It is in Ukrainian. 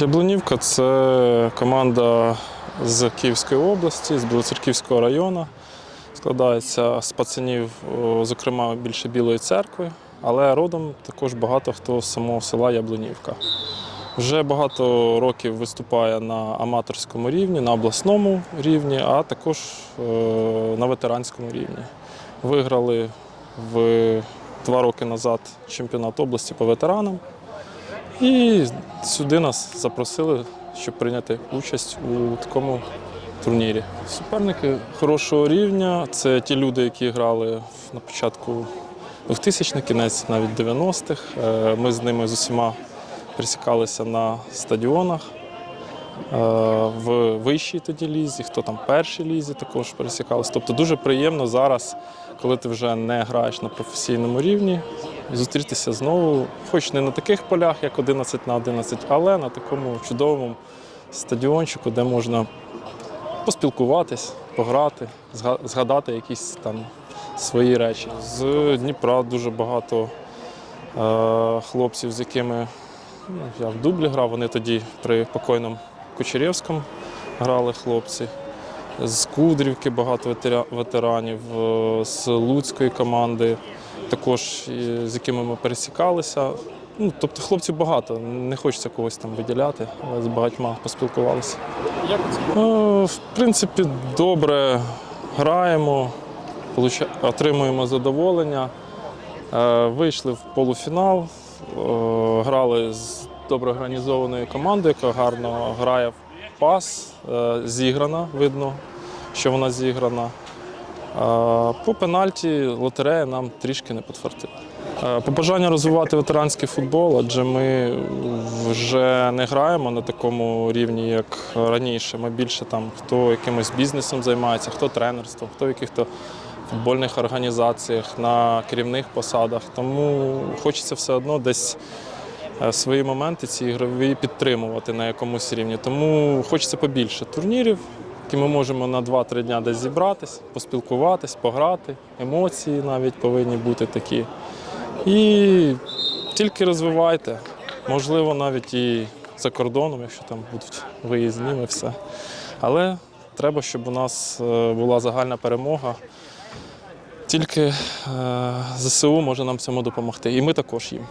Яблунівка це команда з Київської області, з Білоцерківського району. Складається з пацанів, зокрема, більше Білої церкви, але родом також багато хто з самого села Яблунівка. Вже багато років виступає на аматорському рівні, на обласному рівні, а також е, на ветеранському рівні. Виграли в два роки назад чемпіонат області по ветеранам. І сюди нас запросили, щоб прийняти участь у такому турнірі. Суперники хорошого рівня це ті люди, які грали на початку 2000-х, кінець навіть 90-х. Е, Ми з ними з усіма пересікалися на стадіонах. Е, В вищій тоді лізі, хто там першій лізі також пересікалися. Тобто дуже приємно зараз, коли ти вже не граєш на професійному рівні, зустрітися знову, хоч не на таких полях, як 11 на 11, але на такому чудовому стадіончику, де можна поспілкуватись, пограти, згадати якісь там свої речі. З Дніпра дуже багато е, хлопців, з якими ну, я в дублі грав, вони тоді при покойному Кучерєвському грали хлопці. З Кудрівки багато ветеранів, е, з Луцької команди, також з якими ми пересікалися. Ну, тобто хлопців багато, не хочеться когось там виділяти, але з багатьма поспілкувалися. Як? Е, В принципі, добре граємо, отримуємо задоволення. Е, Вийшли в полуфінал, грали з добре організованою командою, яка гарно грає в пас, е, зіграна, видно, що вона зіграна. Е, По пенальті лотерея нам трішки не підтвердила. Е, Побажання розвивати ветеранський футбол, адже ми вже не граємо на такому рівні, як раніше. Ми більше там хто якимось бізнесом займається, хто тренерством, хто в яких-то футбольних організаціях, на керівних посадах. Тому хочеться все одно десь свої моменти ці ігрові підтримувати на якомусь рівні. Тому хочеться побільше турнірів, які ми можемо на 2-3 дня десь зібратись, поспілкуватись, пограти. Емоції навіть повинні бути такі. І тільки розвивайте, можливо, навіть і за кордоном, якщо там будуть виїзні, і все. Але треба, щоб у нас е, була загальна перемога. Тільки е, ЗСУ може нам в цьому допомогти. І ми також їм.